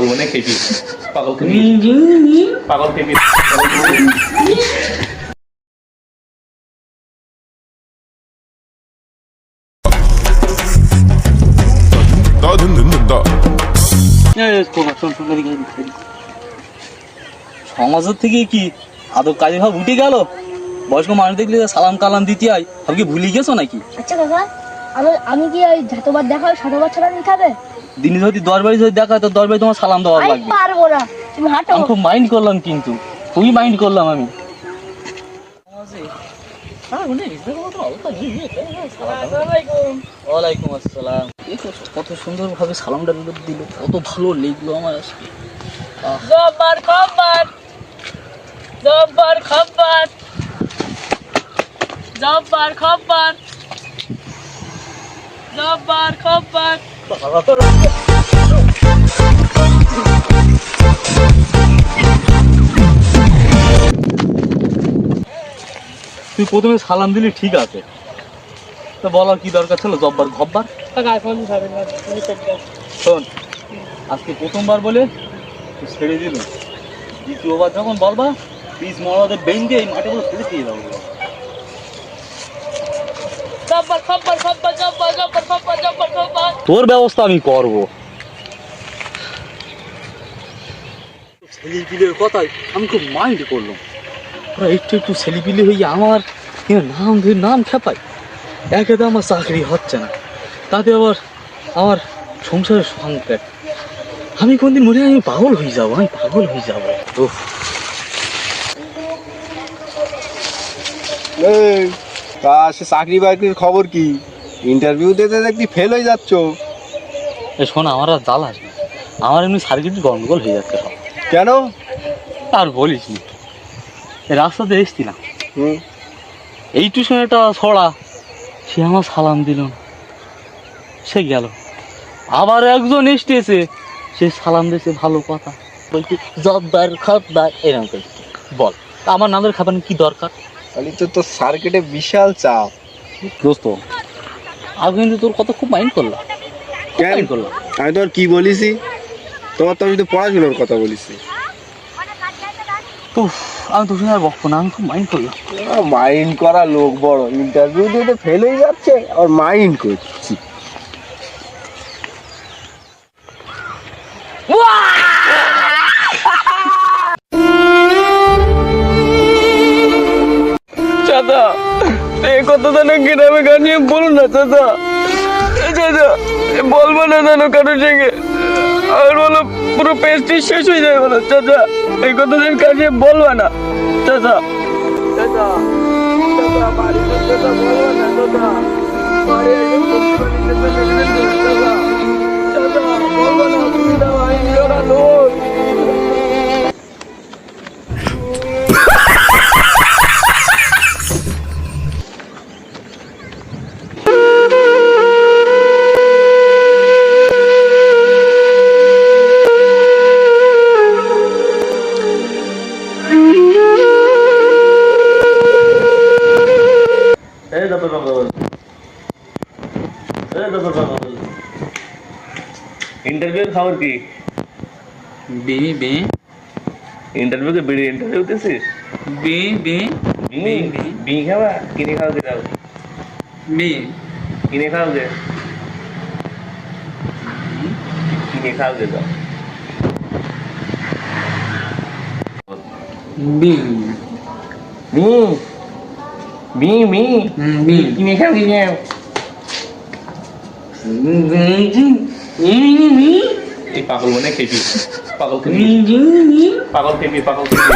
পাগল মানে খেপি পাগল খেপি পাগল খেপি সমাজের থেকে কি আদব কাজে ভাব উঠে গেল? বয়স্ক মানুষ দেখলে সালাম কালাম দিতে হয় ভাবি ভুলে গেছো নাকি? আচ্ছা কাকা আমি কি ওই ঝাতবার দেখাও সাতবার ছাড়া নিতে হবে? দিনে যদি দশ বাড়ি যদি দেখা হয় তো দশ বাড়ি তোমার সালাম দেওয়া আমি লাগবে। পারব না তুমি হাঁটো। আমি খুব মাইন্ড করলাম কিন্তু খুবই মাইন্ড করলাম আমি। ওয়ালাইকুম। আসসালাম। কত সুন্দর ভাবে সালামটা দিল কত ভালো লিখলো আমার আজকে। জব্বার খব্বার জব্বার খব্বার জব্বার খব্বার জব্বার খব্বার। তুই প্রথমে সালাম দিলি ঠিক আছে। তো বলার কি দরকার ছিল জব্বার ঘব্বার? শোন আজকে প্রথমবার বলে তুই ছেড়ে দিল। দ্বিতীয়বার যখন বলবা পিস মরাদের দিয়ে এই মাঠে গুলো ফেলে দিয়ে যাব। তোর ব্যবস্থা আমি করব। ছেলেপিলের কথাই আমি খুব মাইন্ড করলাম। ওরা একটু একটু ছেলেপিলে হয়ে আমার নাম ধরে নাম খেপাই একে তো আমার চাকরি হচ্ছে না। তাতে আবার আমার সংসারের সংকট। আমি কোনদিন মনে হয় আমি পাগল হয়ে যাব আমি পাগল হয়ে যাব। এই তা সে চাকরি বাকরির খবর কি? ইন্টারভিউ দিতে দেখি ফেল হয়ে যাচ্ছ। এ শোন আমার আর জ্বালা আসবে না। আমার এমনি সার্কিট গন্ডগোল হয়ে যাচ্ছে সব। কেন? আর বলিস নি। রাস্তাতে এসছিলাম। হুম। এই টিউশনেটা ছড়া সে আমার সালাম দিল না। সে গেল। আবার একজন এসতেছে সে সালাম দিয়েছে ভালো কথা। বলছি জব্বার খববার এরকম বল তা আমার নামের খাবার কি দরকার? তাহলে তো তোর সার্কিটে বিশাল চাপ। দোস্ত আমি কিন্তু তোর কথা খুব মাইন্ড করলাম। খুব কেন? করলাম। আমি তোর কি বলিছি? তোমার তো আমি তো পড়াশোনার কথা বলিছি। তো আমি তোর সঙ্গে আর বকবো না আমি খুব মাইন্ড করলাম। মাইন্ড করা লোক বড়। ইন্টারভিউ দিতে ফেলেই যাচ্ছে। আর মাইন্ড করছি চাচা। এই কথা যেন গ্রামে গানিয়ে বলুন না, চাচা। চাচা বলব না যেন কারোর সঙ্গে। আর বলো, পুরো পেস্টি শেষ হয়ে যাবে বলো, চাচা। এই কথা যেন কাজিয়ে বলবা না, চাচা। চাচা। ইন্টারভিউ খবর কি? বে বে। ইন্টারভিউ কে বিড়ি ইন্টারভিউ দিছিস বে বে। বিনি বি। খাওয়া কিনে খাও কে যাও বে। কিনে খাও কে কিনে খাও কে যাও বে। মি মি মি বে। কিনে খাও কিনে খাও। এই পাগল মানে খেপি। পাগল খেপি। পাগল খেপি পাগল খেপি।